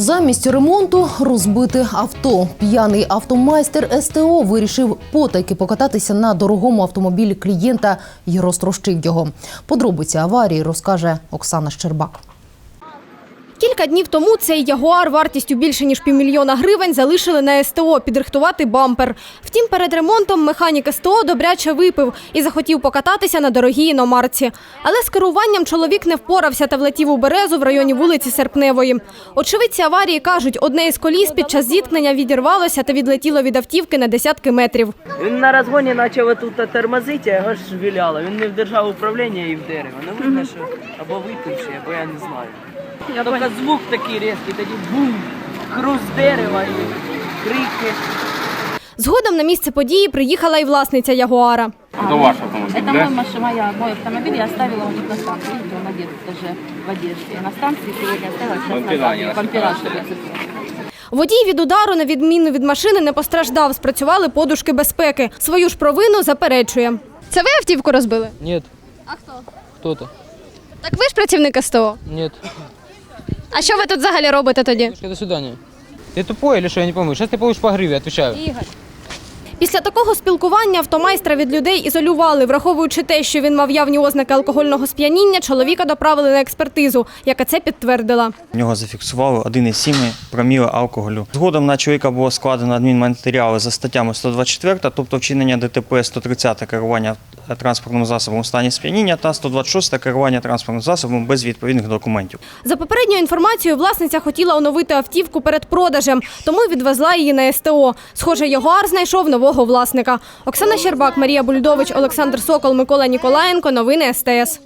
Замість ремонту розбити авто. П'яний автомайстер СТО вирішив потайки покататися на дорогому автомобілі клієнта і розтрощив його. Подробиці аварії розкаже Оксана Щербак. Кілька днів тому цей ягуар вартістю більше ніж півмільйона гривень залишили на СТО підрихтувати бампер. Втім, перед ремонтом механік СТО добряче випив і захотів покататися на дорогій іномарці. Але з керуванням чоловік не впорався та влетів у березу в районі вулиці Серпневої. Очевидці аварії кажуть, одне із коліс під час зіткнення відірвалося та відлетіло від автівки на десятки метрів. Він на розгоні почав тут тормозити, його ж віляло. Він не вдержав управління і в дерево. Ну видно, що або випивши, або я не знаю. Тільки звук такий різкий, тоді бум, хруст дерева і крики. Згодом на місце події приїхала і власниця ягуара. Это ваш автомобиль, Это да? мой, маш- моя, мой автомобиль, я оставила его тут на станции. Видите, он одет даже в одежде. На станции сегодня оставила, сейчас Бампера не назад. Бампера, распираются, чтобы да? цеплять. Водій від удару, на відміну від машини, не постраждав. Спрацювали подушки безпеки. Свою ж провину заперечує. Це ви автівку розбили? Нет, А хто? кто-то. Так ви ж працівник СТО. Нет. А що ви тут взагалі робите тоді? До свидания. Ты тупой или что, я не пойму. Сейчас ты получишь по гриве, отвечаю. Після такого спілкування автомайстра від людей ізолювали, враховуючи те, що він мав явні ознаки алкогольного сп'яніння, чоловіка доправили на експертизу, яка це підтвердила. В нього зафіксували 1,7 проміли алкоголю. Згодом на чоловіка було складено адмінматеріали за статтями 124, тобто вчинення ДТП 130 керування транспортним засобом у стані сп'яніння та 126 керування транспортним засобом без відповідних документів. За попередньою інформацією, власниця хотіла оновити автівку перед продажем, тому відвезла її на СТО. Схоже, Ягуар знайшов нового власника. Оксана Щербак, Марія Бульдович, Олександр Сокол, Микола Ніколаєнко. Новини СТС.